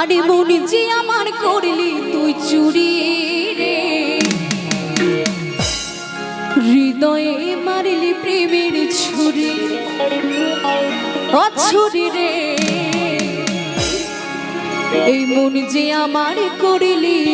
আরে মনে যে আমার করলি তুই চুরি রে। হৃদয়ে মারিলি প্রেমের ছুরি। অছুরি রে। এই মন যে আমার করিলি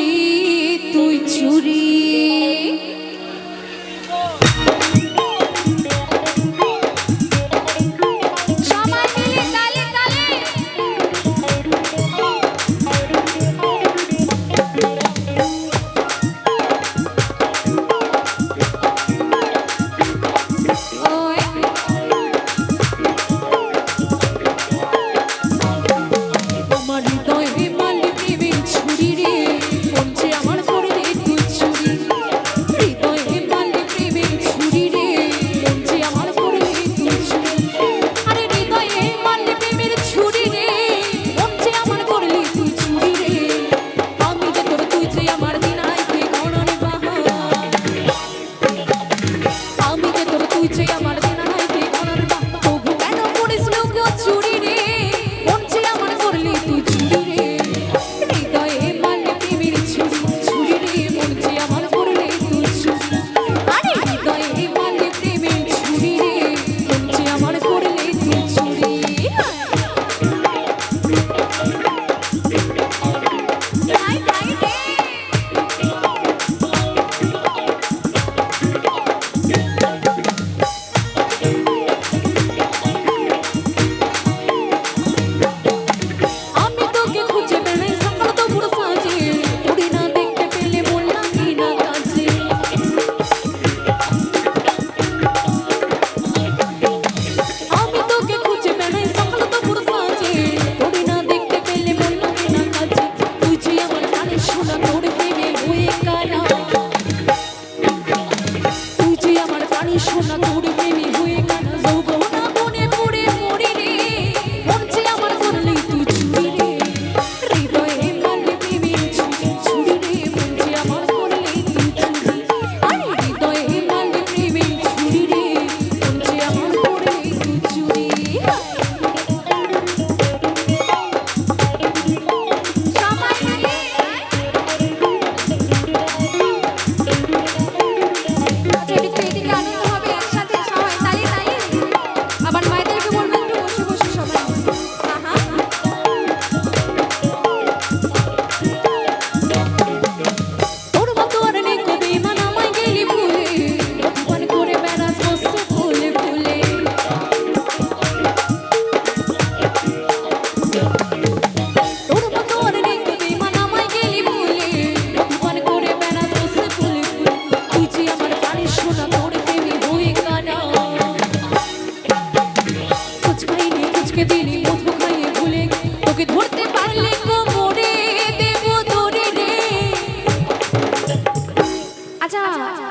আচ্ছা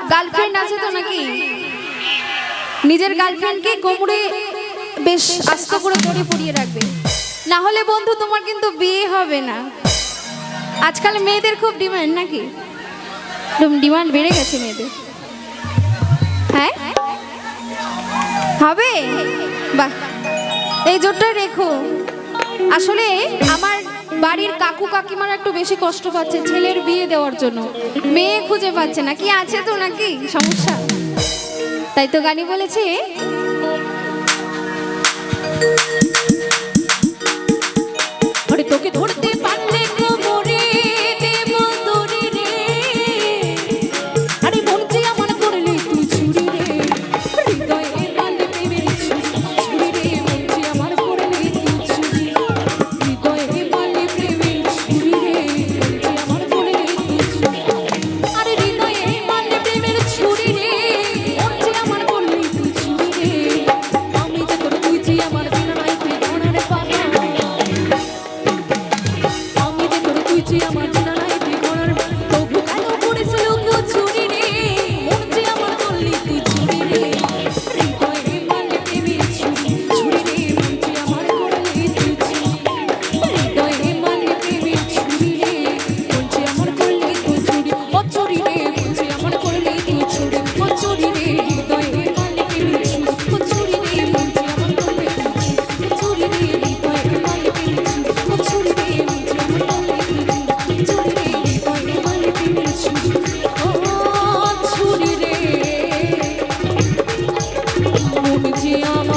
গার্লফ্রেন্ড আছে তো নাকি? নিজের গার্লফ্রেন্ডকে কোমরে বেশ আস্ত করে ধরে পড়িয়ে রাখবে। না হলে বন্ধু, তোমার কিন্তু বিয়ে হবে না। আজকাল মেয়েদের খুব ডিমান্ড নাকি? ডিমান্ড বেড়ে গেছে মেয়েদের। হ্যাঁ? হবে? বাহ। এই জোটটা রেখো। আসলে আমার বাড়ির কাকু কাকিমারা একটু বেশি কষ্ট পাচ্ছে ছেলের বিয়ে দেওয়ার জন্য। মেয়ে খুঁজে পাচ্ছে না। কি আছে তো নাকি? সমস্যা? তাই তো গানি বলেছে বুঝি আমার